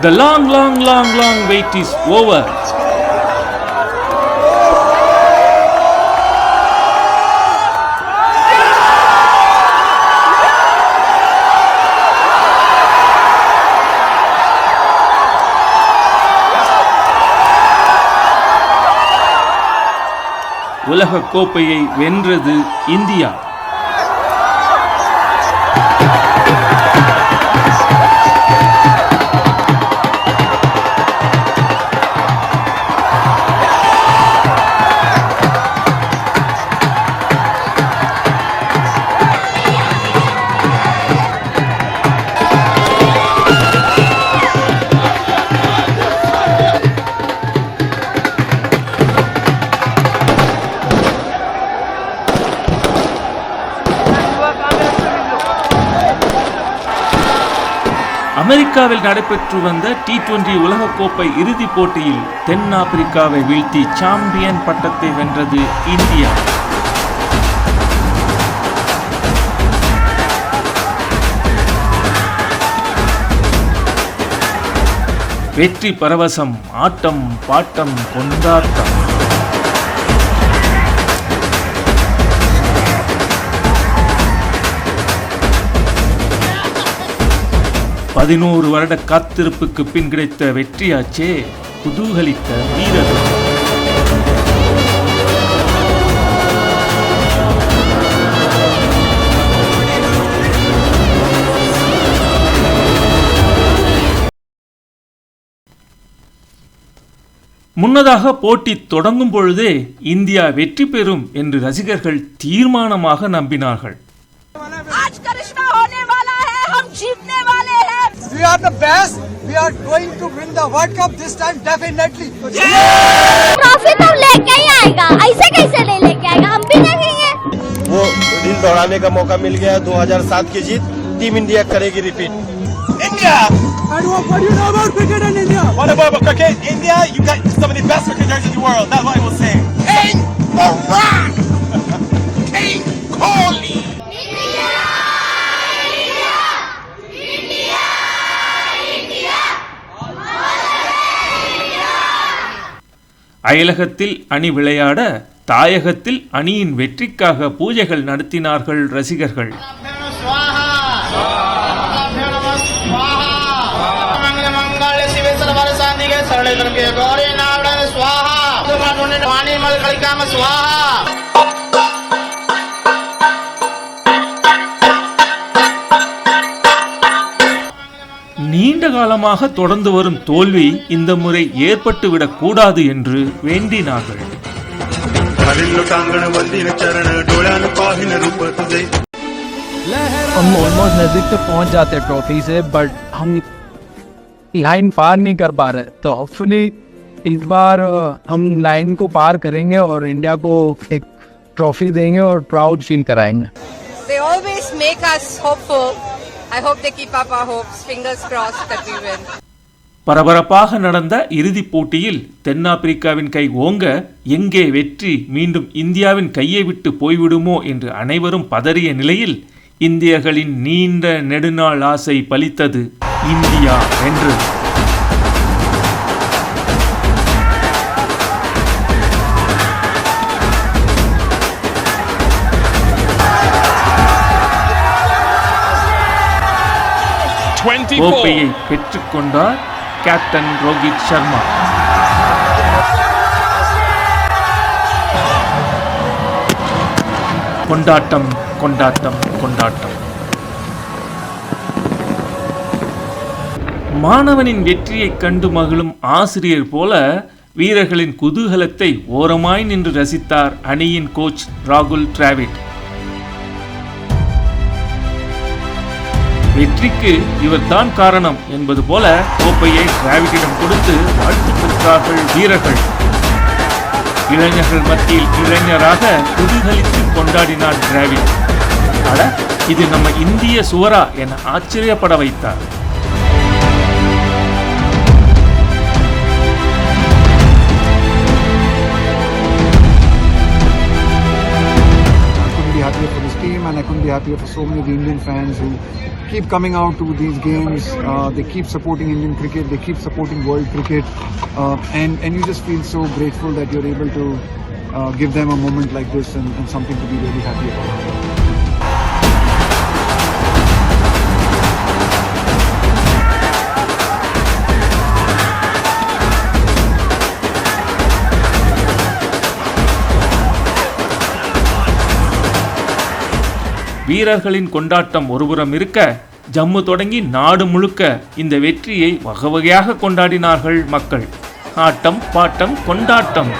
The long, long, long, long wait is over. உலக கோப்பையை வென்றது இந்தியா அமெரிக்காவில் நடைபெற்று வந்த டி டுவெண்டி உலகக்கோப்பை இறுதிப் போட்டியில் தென்னாப்பிரிக்காவை வீழ்த்தி சாம்பியன் பட்டத்தை வென்றது இந்தியா. வெற்றி பரவசம் ஆட்டம் பாட்டம் கொண்டாட்டம். பதினோரு வருட காத்திருப்புக்கு பின் கிடைத்த வெற்றியாச்சே குதூகலித்த வீரர்கள் முன்னதாக போட்டி தொடங்கும் பொழுதே இந்தியா வெற்றி பெறும் என்று ரசிகர்கள் தீர்மானமாக நம்பினார்கள். We are the best. We are going to win the World Cup this time definitely. Trophy तो लेके ही आएगा ऐसे कैसे ले लेके आएगा हम भी देखेंगे वो दिन दोहराने का मौका मिल गया 2007 की जीत टीम इंडिया करेगी repeat India! And what, what do you know about cricket in India? What about cricket? India, you got some of the best cricketers in the world. That's what I will say. King Barak! King Kohli! அயலகத்தில் அணி விளையாட தாயகத்தில் அணியின் வெற்றிக்காக பூஜைகள் நடத்தினார்கள் ரசிகர்கள். சுவாஹா! காலமாக தொடர்ந்து வரும் தோல்வி இந்த முறை ஏற்பட்டுவிடக் கூடாது என்று வேண்டினார்கள் खालील टांगण वंदीन चरण डोळ्यान पाहिन रूप तुझे हम ऑलमोस्ट नजदीक तक पहुंच जाते हैं ट्रॉफी से बट हम लाइन पार नहीं कर पा रहे तो होपफुली इस बार अ, हम लाइन को पार करेंगे और इंडिया को एक ट्रॉफी देंगे और प्राउड फील कराएंगे They always make us hopeful. I hope they keep up our hopes. Fingers crossed that we win. பரபரப்பாக நடந்த இறுதிப் போட்டியில் தென்னாப்பிரிக்காவின் கை ஓங்க எங்கே வெற்றி மீண்டும் இந்தியாவின் கையை விட்டு போய்விடுமோ என்று அனைவரும் பதறிய நிலையில் இந்தியர்களின் நீண்ட நெடுநாள் ஆசை பலித்தது இந்தியா என்று கோப்பையை பெற்றுக்கொண்டார் கேப்டன் ரோஹித் சர்மா. கொண்டாட்டம் கொண்டாட்டம் கொண்டாட்டம். மாணவனின் வெற்றியைக் கண்டு மகிழும் ஆசிரியர் போல வீரர்களின் குதூகலத்தை ஓரமாய் நின்று ரசித்தார் அணியின் கோச் ராகுல் டிராவிட். வெற்றிக்கு இவர்தான் காரணம் என்பது போல கோப்பையை டிராவிடிடம் கொடுத்து வாழ்த்து பெற்றார்கள் வீரர்கள். இளைஞர்கள் மத்தியில் இளைஞராக குதூகலித்து கொண்டாடினார் டிராவிட். அட இது நம்ம இந்திய சுவரா என ஆச்சரியப்பட வைத்தார். Really happier for so many of the Indian fans who keep coming out to these games. Uh, they keep supporting Indian cricket. They keep supporting world cricket, uh, and and you just feel so grateful that you're able to uh, give them a moment like this and, and something to be really happy about. வீரர்களின் கொண்டாட்டம் ஒருபுறம் இருக்க ஜம்மு தொடங்கி நாடு முழுக்க இந்த வெற்றியை வகை வகையாக கொண்டாடினார்கள் மக்கள். ஆட்டம் பாட்டம் கொண்டாட்டம்.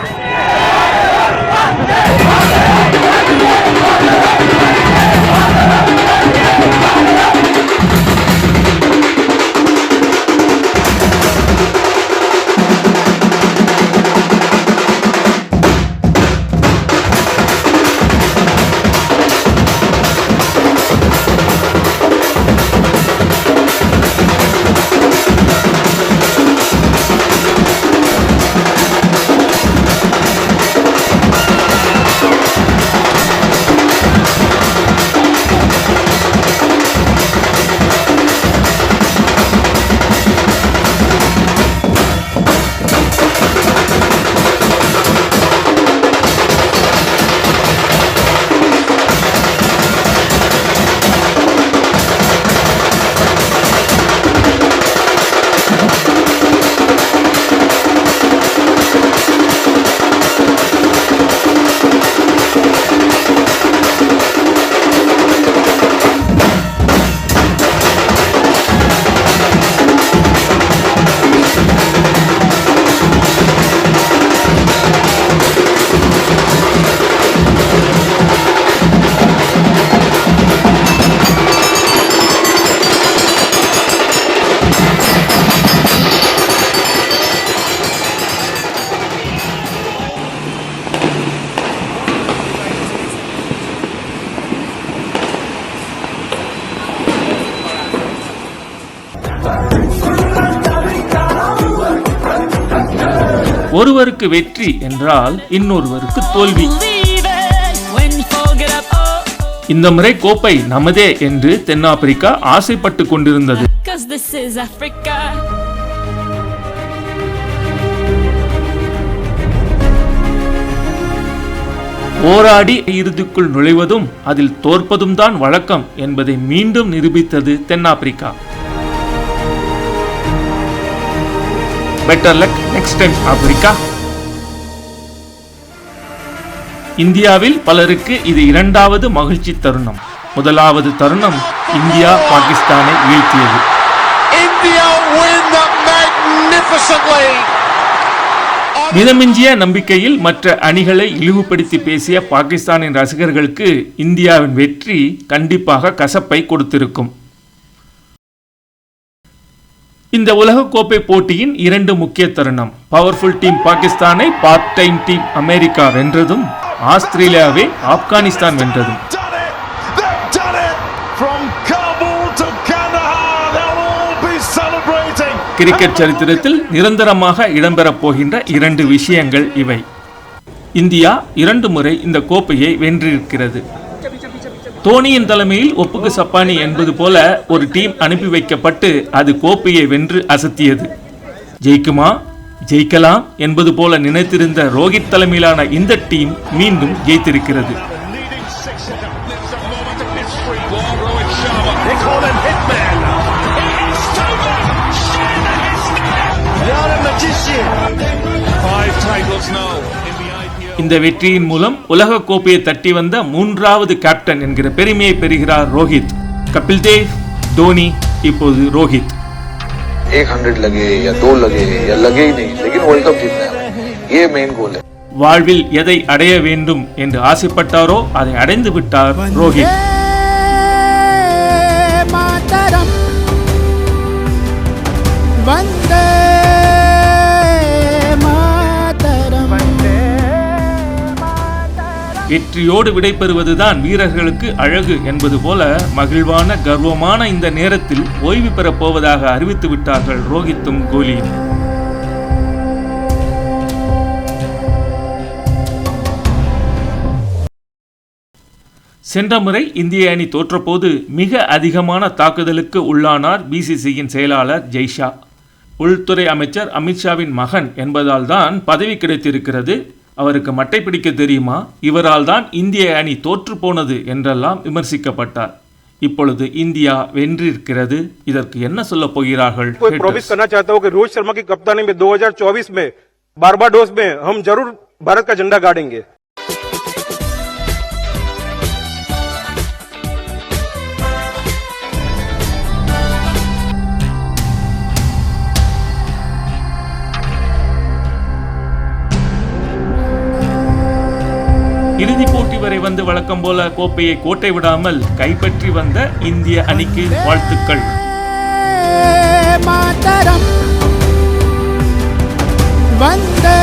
ஒருவருக்கு வெற்றி என்றால் இன்னொருவருக்கு தோல்வி. இந்த முறை கோப்பை நமதே என்று தென்னாப்பிரிக்கா ஆசைப்பட்டு கொண்டிருந்தது. போராடி இறுதிக்குள் நுழைவதும் அதில் தோற்பதும் தான் வழக்கம் என்பதை மீண்டும் நிரூபித்தது தென்னாப்பிரிக்கா. Better luck next time Africa. இந்தியாவில் பலருக்கு இது இரண்டாவது மகிழ்ச்சி தருணம். முதலாவது தருணம் இந்தியா பாகிஸ்தானை வீழ்த்தியது. மிதமிஞ்சிய நம்பிக்கையில் மற்ற அணிகளை இழிவுபடுத்தி பேசிய பாகிஸ்தானின் ரசிகர்களுக்கு இந்தியாவின் வெற்றி கண்டிப்பாக கசப்பை கொடுத்திருக்கும். இந்த உலகக்கோப்பை போட்டியின் இரண்டு முக்கிய தருணம். பவர்ஃபுல் டீம் பாகிஸ்தானை பார்ட் டைம் டீம் அமெரிக்கா வென்றதும் ஆஸ்திரேலியாவை ஆப்கானிஸ்தான் வென்றதும். கிரிக்கெட் சரித்திரத்தில் நிரந்தரமாக இடம்பெறப் போகின்ற இரண்டு விஷயங்கள் இவை. இந்தியா இரண்டு முறை இந்த கோப்பையை வென்றிருக்கிறது. தோனியின் தலைமையில் ஒப்புக்கு சப்பானி என்பது போல ஒரு டீம் அனுப்பி வைக்கப்பட்டு அது கோப்பையை வென்று அசத்தியது. ஜெயிக்குமா? ஜெயிக்கலாம் என்பது போல நினைத்திருந்த ரோஹித் தலைமையிலான இந்த டீம் மீண்டும் ஜெயித்திருக்கிறது. இந்த வெற்றியின் மூலம் உலக கோப்பையை தட்டி வந்த மூன்றாவது கேப்டன் என்கிற பெருமையை பெறுகிறார் ரோஹித் கபில் தேவ் தோனி இப்போது ரோஹித் एक हंड्रेड लगे या दो लगे या लगे ही नहीं लेकिन वर्ल्ड कप जीतना है ये मेन गोल है வாழ்வில் எதை அடைய வேண்டும் என்று ஆசைப்பட்டாரோ அதை அடைந்து விட்டார் ரோஹித் வெற்றியோடு விடைபெறுவதுதான் வீரர்களுக்கு அழகு என்பது போல மகிழ்வான கர்வமான இந்த நேரத்தில் ஓய்வு பெறப் போவதாக அறிவித்து விட்டார்கள் ரோஹித்தும் கோலியும். சென்ற முறை இந்திய அணி தோற்றபோது மிக அதிகமான தாக்குதலுக்கு உள்ளானார் பிசிசியின் செயலாளர் ஜெய்ஷா. உள்துறை அமைச்சர் அமித்ஷாவின் மகன் என்பதால் தான் பதவி கிடைத்திருக்கிறது. அவருக்கு மட்டை பிடிக்க தெரியுமா இவரால் தான் இந்திய அணி தோற்று போனது என்றெல்லாம் விமர்சிக்கப்பட்டார் இப்பொழுது இந்தியா வென்றிருக்கிறது இதற்கு என்ன சொல்ல போகிறார்கள் कोई प्रॉमिस करना चाहता हूँ कि रोहित शर्मा की कप्तानी में 2024 में बारबाडोस में हम जरूर भारत का झंडा गाड़ेंगे இறுதிப் போட்டி வரை வந்து வழக்கம் போல கோப்பையை கோட்டை விடாமல் கைப்பற்றி வந்த இந்திய அணிக்கு வாழ்த்துக்கள். மாதரம் வந்தே